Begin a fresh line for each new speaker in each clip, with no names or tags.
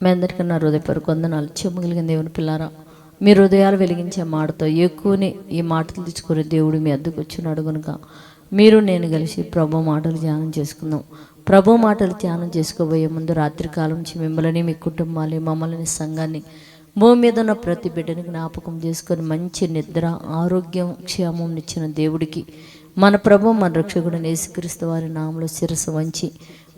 మీ అందరికీ నా హృదయపూర్వక వందనాలు. చెమ్మగలిగిన దేవుని పిల్లారా మీ హృదయాలు వెలిగించే మాటతో ఎక్కువనే ఈ మాటలు తీసుకునే దేవుడు మీ అద్దకు వచ్చినాడు కనుక మీరు నేను కలిసి ప్రభు మాటలు ధ్యానం చేసుకుందాం. ప్రభు మాటలు ధ్యానం చేసుకోబోయే ముందు రాత్రికాలం నుంచి మిమ్మల్ని మీ కుటుంబాన్ని మమ్మల్ని సంఘాన్ని భూమి మీద ఉన్న ప్రతి బిడ్డని జ్ఞాపకం చేసుకొని మంచి నిద్ర ఆరోగ్యం క్షేమం ఇచ్చిన దేవుడికి మన ప్రభు మన రక్షకుడు నేసుక్రీస్తు వారి నామలో శిరస్సు వంచి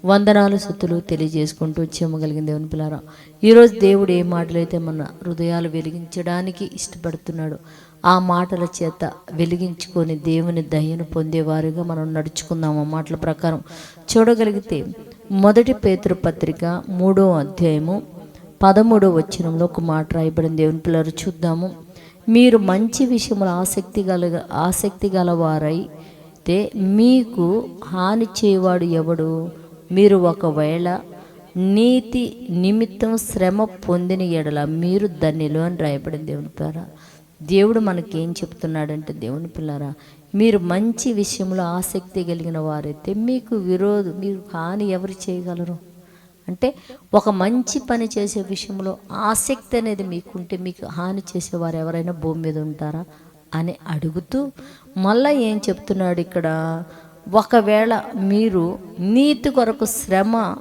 వందనాలు సుత్తులు తెలియజేసుకుంటూ చెమ్మగలిగిన దేవుని పిల్లారా ఈరోజు దేవుడు ఏ మాటలైతే మన హృదయాలు వెలిగించడానికి ఇష్టపడుతున్నాడు ఆ మాటల చేత వెలిగించుకొని దేవుని దయను పొందేవారుగా మనం నడుచుకుందాం. ఆ మాటల ప్రకారం చూడగలిగితే మొదటి పేతురు పత్రిక మూడో అధ్యాయము పదమూడో వచ్చినంలో ఒక మాట రాయబడిన దేవుని పిల్లలు చూద్దాము. మీరు మంచి విషయంలో ఆసక్తి గల ఆసక్తి గలవారైతే మీకు హాని చేయవాడు ఎవడు? మీరు ఒకవేళ నీతి నిమిత్తం శ్రమ పొందిన ఎడల మీరు ధన్యులు అని రాయబడింది దేవుని పిల్లరా. దేవుడు మనకేం చెప్తున్నాడంటే దేవుని పిల్లరా మీరు మంచి విషయంలో ఆసక్తి కలిగిన వారైతే మీకు విరోధం మీరు హాని ఎవరు చేయగలరు? అంటే ఒక మంచి పని చేసే విషయంలో ఆసక్తి అనేది మీకుంటే మీకు హాని చేసేవారు ఎవరైనా భూమి మీద ఉంటారా? అని అడుగుతూ మళ్ళీ ఏం చెప్తున్నాడు ఇక్కడ? ఒకవేళ మీరు నీతి కొరకు శ్రమ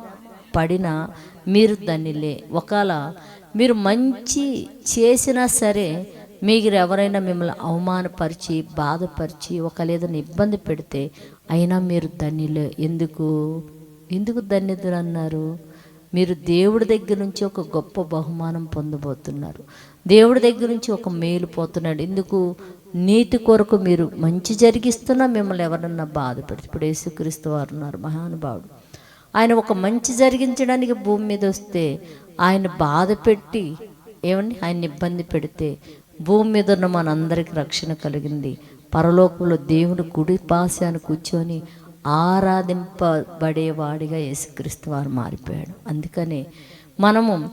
పడినా మీరు దాన్నిలే ఒకవేళ మీరు మంచి చేసినా సరే మీరు ఎవరైనా మిమ్మల్ని అవమానపరిచి బాధపరిచి ఒక లేదని ఇబ్బంది పెడితే అయినా మీరు ధన్యులే. ఎందుకు? ఎందుకు ధన్యతలు అన్నారు? మీరు దేవుడి దగ్గర నుంచి ఒక గొప్ప బహుమానం పొందబోతున్నారు. దేవుడి దగ్గర నుంచి ఒక మేలు పోతున్నాడు. ఎందుకు? నీతి కొరకు మీరు మంచి జరిగిస్తున్నా మిమ్మల్ని ఎవరన్నా బాధపడి ఇప్పుడు యేసుక్రీస్తు వారు ఉన్నారు మహానుభావుడు. ఆయన ఒక మంచి జరిగించడానికి భూమి మీద వస్తే ఆయన బాధ పెట్టి ఏమండి? ఆయన ఇబ్బంది పెడితే భూమి మీద ఉన్న మనందరికీ రక్షణ కలిగింది. పరలోకంలో దేవుడు కుడి పాశాన్ని కూర్చొని ఆరాధింపబడేవాడిగా యేసుక్రీస్తు వారు మారిపోయాడు. అందుకనే మనము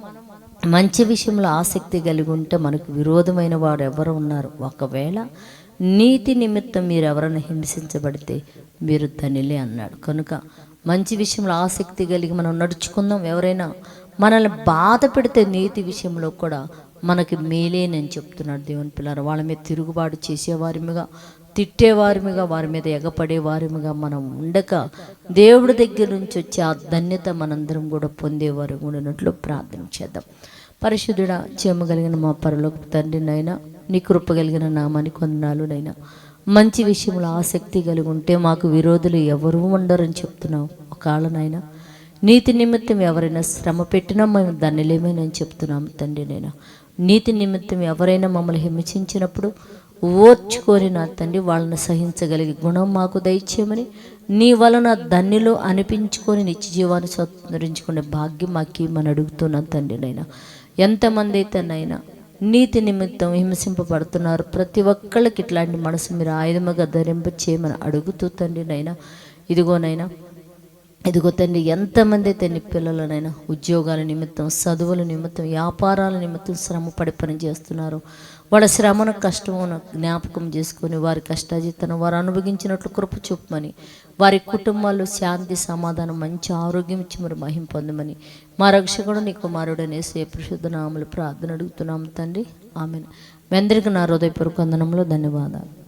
మంచి విషయంలో ఆసక్తి కలిగి ఉంటే మనకు విరోధమైన వాడు ఎవరు ఉన్నారు? ఒకవేళ నీతి నిమిత్తం మీరు ఎవరైనా హింసించబడితే మీరు ధనిలే అన్నాడు. కనుక మంచి విషయంలో ఆసక్తి కలిగి మనం నడుచుకుందాం. ఎవరైనా మనల్ని బాధ పెడితే నీతి విషయంలో కూడా మనకి మేలేనని చెప్తున్నాడు దేవుని పిల్లలు. వాళ్ళ మీద తిరుగుబాటు చేసేవారిగా తిట్టేవారిగా వారి మీద ఎగపడేవారిగా మనం ఉండక దేవుడి దగ్గర నుంచి వచ్చే ఆ ధన్యత మనందరం కూడా పొందేవారు ఉండినట్లు ప్రార్థన చేద్దాం. పరిశుద్ధుడ చేయగలిగిన మా పరలోక తండ్రి నైనా నీ కృప కలిగిన నామాని కొందనాలు నైనా మంచి విషయంలో ఆసక్తి కలిగి ఉంటే మాకు విరోధులు ఎవరూ ఉండరని చెప్తున్నావు. ఒకళ్ళనైనా నీతి నిమిత్తం ఎవరైనా శ్రమ పెట్టినా మేము లేమేనని చెప్తున్నాము తండ్రి నైనా నీతి నిమిత్తం ఎవరైనా మమ్మల్ని హింసించినప్పుడు ఓర్చుకొని నా తండ్రి వాళ్ళని సహించగలిగే గుణం మాకు దయచేయమని నీ వలన ధన్యులు అనిపించుకొని నిత్య జీవాన్ని స్వతంత్రించుకునే భాగ్యం మాకు ఇమ్మని అడుగుతున్నాను తండ్రి నైనా ఎంతమంది అయితే నైనా నీతి నిమిత్తం హింసింపబడుతున్నారు ప్రతి ఒక్కళ్ళకి ఇట్లాంటి మనసు మీరు ఆయుధముగా ధరింప చేయమని అడుగుతూ తండ్రి నైనా ఇదిగోనైనా ఇదిగో తండ్రి ఎంతమంది అయితే నీ పిల్లలనైనా ఉద్యోగాల నిమిత్తం చదువుల నిమిత్తం వ్యాపారాల నిమిత్తం శ్రమ పడి పని చేస్తున్నారు వాళ్ళ శ్రమను కష్టమును జ్ఞాపకం చేసుకొని వారి కష్టాజీతను వారు అనుభవించినట్లు కృప చూపమని వారి కుటుంబాల్లో శాంతి సమాధానం మంచి ఆరోగ్యం ఇచ్చి మరి మహిం పొందమని మా రక్షకుడు నీ కుమారుడనే సే పరిశుద్ధ నామలు ప్రార్థన అడుగుతున్నాము తండ్రి. ఆమెను. మీ అందరికీ నా హృదయపూర్వక వందనంలో ధన్యవాదాలు.